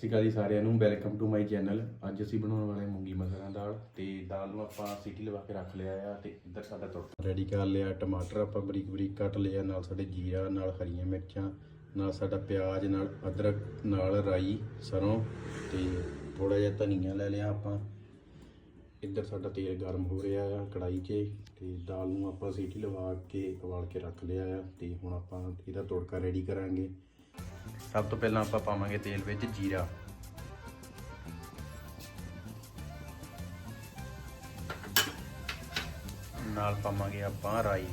ਸਤਿ ਸ਼੍ਰੀ ਅਕਾਲ ਜੀ ਸਾਰਿਆਂ ਨੂੰ ਵੈਲਕਮ ਟੂ ਮਾਈ ਚੈਨਲ ਅੱਜ ਅਸੀਂ ਬਣਾਉਣ ਵਾਲੇ ਮੂੰਗੀ ਮਸਰਾਂ ਦਾਲ ਤੇ ਦਾਲ ਨੂੰ ਆਪਾਂ ਸੀਟੀ ਲਵਾ ਕੇ ਰੱਖ ਲਿਆ ਆ ਤੇ ਇੱਧਰ ਸਾਡਾ ਤੜਕਾ ਰੈਡੀ ਕਰ ਲਿਆ। ਟਮਾਟਰ ਆਪਾਂ ਬਰੀਕ ਬਰੀਕ ਕੱਟ ਲਿਆ, ਨਾਲ ਸਾਡੇ ਜੀਰਾ, ਨਾਲ ਹਰੀਆਂ ਮਿਰਚਾਂ, ਨਾਲ ਸਾਡਾ ਪਿਆਜ਼, ਨਾਲ ਅਦਰਕ, ਨਾਲ ਰਾਈ, ਸਰੋਂ ਤੇ ਥੋੜਾ ਜਿਹਾ ਧਨੀਆ ਲੈ ਲਿਆ ਆਪਾਂ। ਇੱਧਰ ਸਾਡਾ ਤੇਲ ਗਰਮ ਹੋ ਰਿਹਾ ਆ ਕੜਾਈ 'ਚ ਤੇ ਦਾਲ ਨੂੰ ਆਪਾਂ ਸੀਟੀ ਲਵਾ ਕੇ, ਉਬਾਲ ਕੇ ਰੱਖ ਲਿਆ ਆ ਤੇ ਹੁਣ ਆਪਾਂ ਇਹਦਾ ਤੜਕਾ ਰੈਡੀ ਕਰਾਂਗੇ। ਸਭ ਤੋਂ ਪਹਿਲਾਂ ਆਪਾਂ ਪਾਵਾਂਗੇ ਤੇਲ ਵਿੱਚ ਜੀਰਾ। ਨਾਲ ਪਾਵਾਂਗੇ ਆਪਾਂ ਰਾਈ,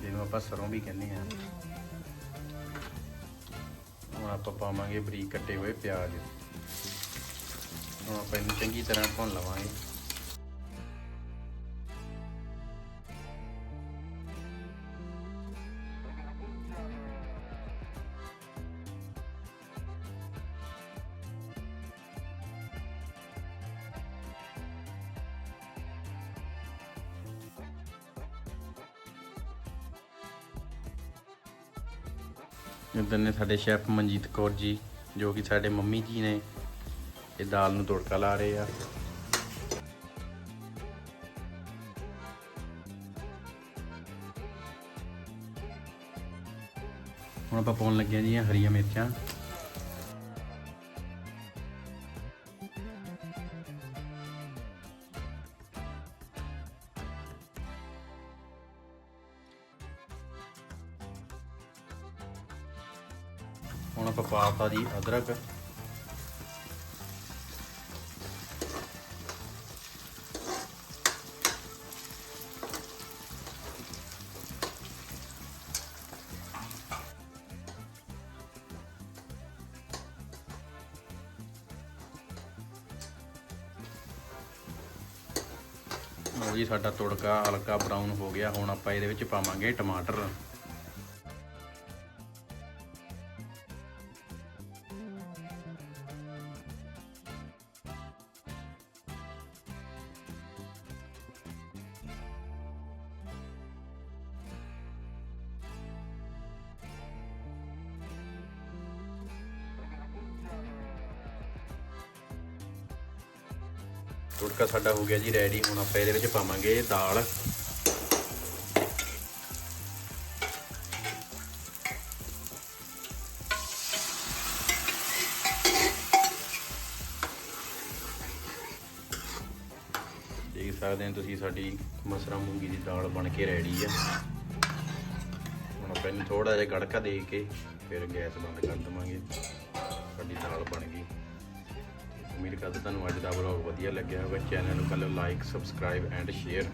ਜਿਹਨੂੰ ਆਪਾਂ ਸਰੋਂ ਵੀ ਕਹਿੰਦੇ ਆ ਹੁਣ ਆਪਾਂ ਪਾਵਾਂਗੇ ਬਰੀਕ ਕੱਟੇ ਹੋਏ ਪਿਆਜ਼। ਹੁਣ ਆਪਾਂ ਇਹਨੂੰ ਚੰਗੀ ਤਰ੍ਹਾਂ ਭੁੰਨ ਲਵਾਂਗੇ। ਇੱਧਰ ਨੇ ਸਾਡੇ ਸ਼ੈਫ ਮਨਜੀਤ ਕੌਰ ਜੀ, ਜੋ ਕਿ ਸਾਡੇ ਮੰਮੀ ਜੀ ਨੇ ਇਹ ਦਾਲ ਨੂੰ ਤੜਕਾ ਲਾ ਰਹੇ ਆ। ਹੁਣ ਆਪਾਂ ਪਾਉਣ ਲੱਗੇ ਹਾਂ ਜੀ ਹਰੀਆਂ ਮਿਰਚਾਂ। ਹੁਣ ਆਪਾਂ ਪਾਤਾ ਜੀ ਅਦਰਕ। ਲਓ ਜੀ, ਸਾਡਾ ਤੁੜਕਾ ਹਲਕਾ ਬਰਾਊਨ ਹੋ ਗਿਆ। ਹੁਣ ਆਪਾਂ ਇਹਦੇ ਵਿੱਚ ਪਾਵਾਂਗੇ ਟਮਾਟਰ। ਤੜਕਾ ਸਾਡਾ ਹੋ ਗਿਆ ਜੀ ਰੈਡੀ ਹੁਣ ਆਪਾਂ ਇਹਦੇ ਵਿੱਚ ਪਾਵਾਂਗੇ ਦਾਲ। ਦੇਖ ਸਕਦੇ ਹੋ ਤੁਸੀਂ ਸਾਡੀ ਮਸਰਾ ਮੂੰਗੀ ਦੀ ਦਾਲ ਬਣ ਕੇ ਰੈਡੀ ਆ। ਹੁਣ ਆਪਾਂ ਇਹਨੂੰ ਥੋੜਾ ਜਿਹਾ ਗੜਕਾ ਦੇ ਕੇ ਫਿਰ ਗੈਸ ਬੰਦ ਕਰ ਦਵਾਂਗੇ। ਕਰਦਾ ਤੁਹਾਨੂੰ ਅੱਜ ਦਾ ਵਲੌਗ ਵਧੀਆ ਲੱਗਿਆ ਹੋਵੇ ਚੈਨਲ ਨੂੰ ਕਰ ਲਾਈਕ ਸਬਸਕ੍ਰਾਈਬ ਐਂਡ ਸ਼ੇਅਰ